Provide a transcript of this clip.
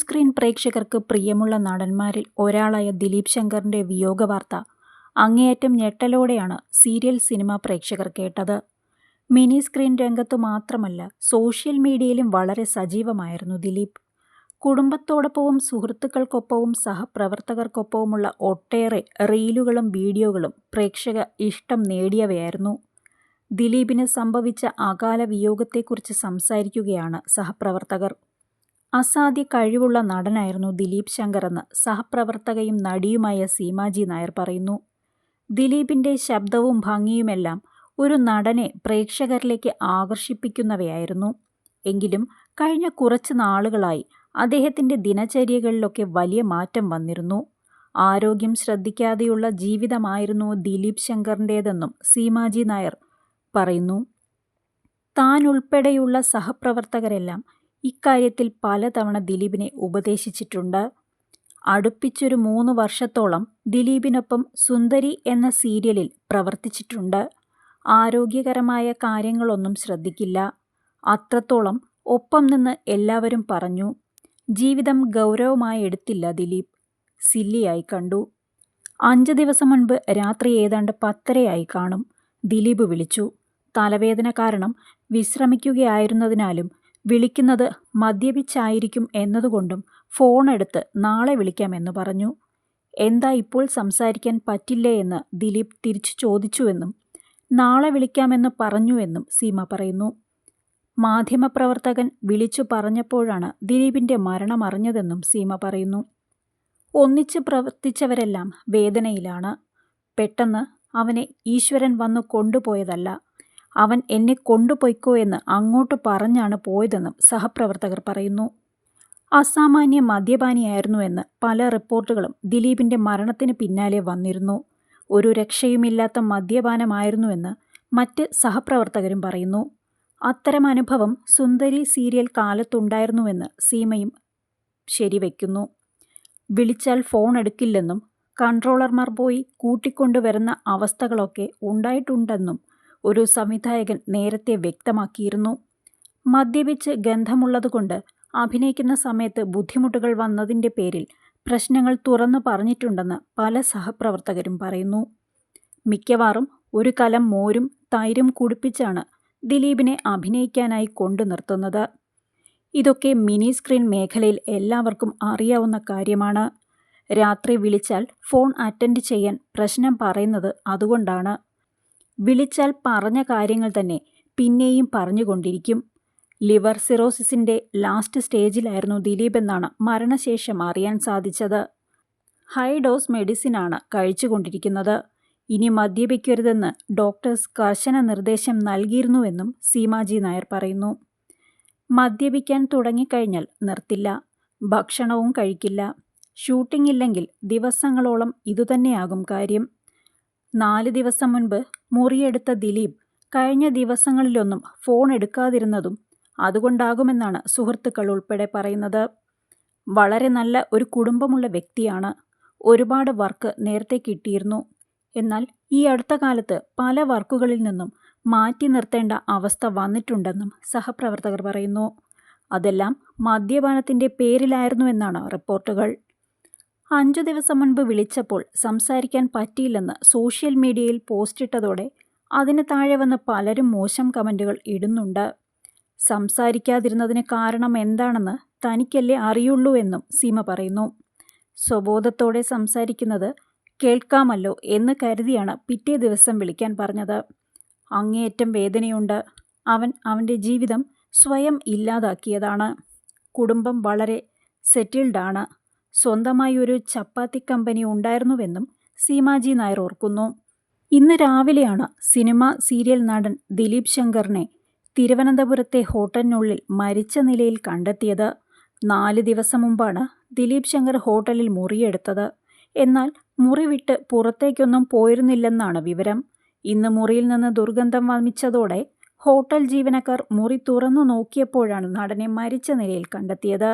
Screen പ്രേക്ഷകർക്ക് പ്രിയമുള്ള നടന്മാരിൽ ഒരാളായ ദിലീപ് ശങ്കറിന്റെ വിയോഗവാർത്ത. അങ്ങേയറ്റം ഞെട്ടലോടെയാണ് സീരിയൽ സിനിമ പ്രേക്ഷകർ കേട്ടത്. മിനി സ്ക്രീൻ രംഗത്തു മാത്രമല്ല സോഷ്യൽ മീഡിയയിലും വളരെ സജീവമായിരുന്നു ദിലീപ്. കുടുംബത്തോടൊപ്പവും സുഹൃത്തുക്കൾക്കൊപ്പവും സഹപ്രവർത്തകർക്കൊപ്പവുമുള്ള ഒട്ടേറെ റീലുകളും വീഡിയോകളും പ്രേക്ഷക ഇഷ്ടം നേടിയവയായിരുന്നു. ദിലീപിന് സംഭവിച്ച അകാല വിയോഗത്തെക്കുറിച്ച് സംസാരിക്കുകയാണ് സഹപ്രവർത്തകർ. അസാധ്യ കഴിവുള്ള നടനായിരുന്നു ദിലീപ് ശങ്കർ എന്ന് സഹപ്രവർത്തകയും നടിയുമായ സീമാജി നായർ പറയുന്നു. ദിലീപിന്റെ ശബ്ദവും ഭംഗിയുമെല്ലാം ഒരു നടനെ പ്രേക്ഷകരിലേക്ക് ആകർഷിപ്പിക്കുന്നവയായിരുന്നു. എങ്കിലും കഴിഞ്ഞ കുറച്ച് നാളുകളായി അദ്ദേഹത്തിന്റെ ദിനചര്യകളിലൊക്കെ വലിയ മാറ്റം വന്നിരുന്നു. ആരോഗ്യം ശ്രദ്ധിക്കാതെയുള്ള ജീവിതമായിരുന്നു ദിലീപ് ശങ്കറിന്റേതെന്നും സീമാജി നായർ പറയുന്നു. താൻ ഉൾപ്പെടെയുള്ള സഹപ്രവർത്തകരെല്ലാം ഇക്കാര്യത്തിൽ പലതവണ ദിലീപിനെ ഉപദേശിച്ചിട്ടുണ്ട്. അടുപ്പിച്ചൊരു മൂന്ന് വർഷത്തോളം ദിലീപിനൊപ്പം സുന്ദരി എന്ന സീരിയലിൽ പ്രവർത്തിച്ചിട്ടുണ്ട്. ആരോഗ്യകരമായ കാര്യങ്ങളൊന്നും ശ്രദ്ധിക്കില്ല. അത്രത്തോളം ഒപ്പം നിന്ന് എല്ലാവരും പറഞ്ഞു ജീവിതം ഗൗരവമായി എടുത്തില്ല ദിലീപ്. സില്ലിയായി കണ്ടു. അഞ്ച് ദിവസം മുൻപ് രാത്രി ഏതാണ്ട് പത്തരയായി കാണും. ദിലീപ് വിളിച്ചു. തലവേദന കാരണം വിശ്രമിക്കുകയായിരുന്നതിനാലും വിളിക്കുന്നത് മദ്യപിച്ചായിരിക്കും എന്നതുകൊണ്ടും ഫോണെടുത്ത് നാളെ വിളിക്കാമെന്ന് പറഞ്ഞു. എന്താ ഇപ്പോൾ സംസാരിക്കാൻ പറ്റില്ലേ എന്ന് ദിലീപ് തിരിച്ചു ചോദിച്ചുവെന്നും നാളെ വിളിക്കാമെന്ന് പറഞ്ഞുവെന്നും സീമ പറയുന്നു. മാധ്യമപ്രവർത്തകൻ വിളിച്ചു പറഞ്ഞപ്പോഴാണ് ദിലീപിന്റെ മരണം അറിഞ്ഞതെന്നും സീമ പറയുന്നു. ഒന്നിച്ച് പ്രവർത്തിച്ചവരെല്ലാം വേദനയിലാണ്. പെട്ടെന്ന് അവനെ ഈശ്വരൻ വന്നു കൊണ്ടുപോയതല്ല. അവൻ എന്നെ കൊണ്ടുപോയിക്കോ എന്ന് അങ്ങോട്ട് പറഞ്ഞാണ് പോയതെന്നും സഹപ്രവർത്തകർ പറയുന്നു. അസാമാന്യ മദ്യപാനിയായിരുന്നുവെന്ന് പല റിപ്പോർട്ടുകളും ദിലീപിന്റെ മരണത്തിന് പിന്നാലെ വന്നിരുന്നു. ഒരു രക്ഷയുമില്ലാത്ത മദ്യപാനമായിരുന്നുവെന്ന് മറ്റ് സഹപ്രവർത്തകരും പറയുന്നു. അത്തരം അനുഭവം സുന്ദരി സീരിയൽ കാലത്തുണ്ടായിരുന്നുവെന്ന് സീമയും ശരിവെക്കുന്നു. വിളിച്ചാൽ ഫോൺ എടുക്കില്ലെന്നും കൺട്രോളർമാർ പോയി കൂട്ടിക്കൊണ്ടുവരുന്ന അവസ്ഥകളൊക്കെ ഉണ്ടായിട്ടുണ്ടെന്നും ഒരു സംവിധായകൻ നേരത്തെ വ്യക്തമാക്കിയിരുന്നു. മദ്യപിച്ച് ഗന്ധമുള്ളതുകൊണ്ട് അഭിനയിക്കുന്ന സമയത്ത് ബുദ്ധിമുട്ടുകൾ വന്നതിന്റെ പേരിൽ പ്രശ്നങ്ങൾ തുറന്നു പറഞ്ഞിട്ടുണ്ടെന്ന് പല സഹപ്രവർത്തകരും പറയുന്നു. മിക്കവാറും ഒരു കലം മോരും തൈരും കുടിപ്പിച്ചാണ് ദിലീപിനെ അഭിനയിക്കാനായി കൊണ്ടു നിർത്തുന്നത്. ഇതൊക്കെ മിനി സ്ക്രീൻ മേഖലയിൽ എല്ലാവർക്കും അറിയാവുന്ന കാര്യമാണ്. രാത്രി വിളിച്ചാൽ ഫോൺ അറ്റൻഡ് ചെയ്യാൻ പ്രശ്നം പറയുന്നത് അതുകൊണ്ടാണ്. വിളിച്ചാൽ പറഞ്ഞ കാര്യങ്ങൾ തന്നെ പിന്നെയും പറഞ്ഞുകൊണ്ടിരിക്കും. ലിവർ സിറോസിസിന്റെ ലാസ്റ്റ് സ്റ്റേജിലായിരുന്നു ദിലീപ് എന്നാണ് മരണശേഷം അറിയാൻ സാധിച്ചത്. ഹൈ ഡോസ് മെഡിസിനാണ് കഴിച്ചുകൊണ്ടിരിക്കുന്നത്. ഇനി മദ്യപിക്കരുതെന്ന് ഡോക്ടേഴ്സ് കർശന നിർദ്ദേശം നൽകിയിരുന്നുവെന്നും സീമാജി നായർ പറയുന്നു. മദ്യപിക്കാൻ തുടങ്ങിക്കഴിഞ്ഞാൽ നിർത്തില്ല. ഭക്ഷണവും കഴിക്കില്ല. ഷൂട്ടിംഗ് ഇല്ലെങ്കിൽ ദിവസങ്ങളോളം ഇതുതന്നെയാകും കാര്യം. നാല് ദിവസം മുൻപ് മുറിയെടുത്ത ദിലീപ് കഴിഞ്ഞ ദിവസങ്ങളിലൊന്നും ഫോൺ എടുക്കാതിരുന്നതും അതുകൊണ്ടാകുമെന്നാണ് സുഹൃത്തുക്കൾ ഉൾപ്പെടെ പറയുന്നത്. വളരെ നല്ല ഒരു കുടുംബമുള്ള വ്യക്തിയാണ്. ഒരുപാട് വർക്ക് നേരത്തെ കിട്ടിയിരുന്നു. എന്നാൽ ഈ അടുത്ത കാലത്ത് പല വർക്കുകളിൽ നിന്നും മാറ്റി നിർത്തേണ്ട അവസ്ഥ വന്നിട്ടുണ്ടെന്നും സഹപ്രവർത്തകർ പറയുന്നു. അതെല്ലാം മദ്യപാനത്തിന്റെ പേരിലായിരുന്നുവെന്നാണ് റിപ്പോർട്ടുകൾ. അഞ്ചു ദിവസം മുൻപ് വിളിച്ചപ്പോൾ സംസാരിക്കാൻ പറ്റിയില്ലെന്ന് സോഷ്യൽ മീഡിയയിൽ പോസ്റ്റിട്ടതോടെ അതിന് താഴെ വന്ന് പലരും മോശം കമന്റുകൾ ഇടുന്നുണ്ട്. സംസാരിക്കാതിരുന്നതിന് കാരണം എന്താണെന്ന് തനിക്കല്ലേ അറിയുള്ളൂ എന്നും സീമ പറയുന്നു. സ്വബോധത്തോടെ സംസാരിക്കുന്നത് കേൾക്കാമല്ലോ എന്ന് കരുതിയാണ് പിറ്റേ ദിവസം വിളിക്കാൻ പറഞ്ഞത്. അങ്ങേയറ്റം വേദനയുണ്ട്. അവൻ അവന്റെ ജീവിതം സ്വയം ഇല്ലാതാക്കിയതാണ്. കുടുംബം വളരെ സെറ്റിൽഡാണ്. സ്വന്തമായി ഒരു ചപ്പാത്തി കമ്പനി ഉണ്ടായിരുന്നുവെന്നും സീമാജി നായർ ഓർക്കുന്നു. ഇന്ന് രാവിലെയാണ് സിനിമ സീരിയൽ നടൻ ദിലീപ് ശങ്കറിനെ തിരുവനന്തപുരത്തെ ഹോട്ടലിനുള്ളിൽ മരിച്ച നിലയിൽ കണ്ടെത്തിയത്. നാല് ദിവസം മുമ്പാണ് ദിലീപ് ശങ്കർ ഹോട്ടലിൽ മുറിയെടുത്തത്. എന്നാൽ മുറി വിട്ട് പുറത്തേക്കൊന്നും പോയിരുന്നില്ലെന്നാണ് വിവരം. ഇന്ന് മുറിയിൽ നിന്ന് ദുർഗന്ധം വമിച്ചതോടെ ഹോട്ടൽ ജീവനക്കാർ മുറി തുറന്നു നോക്കിയപ്പോഴാണ് നടനെ മരിച്ച നിലയിൽ കണ്ടെത്തിയത്.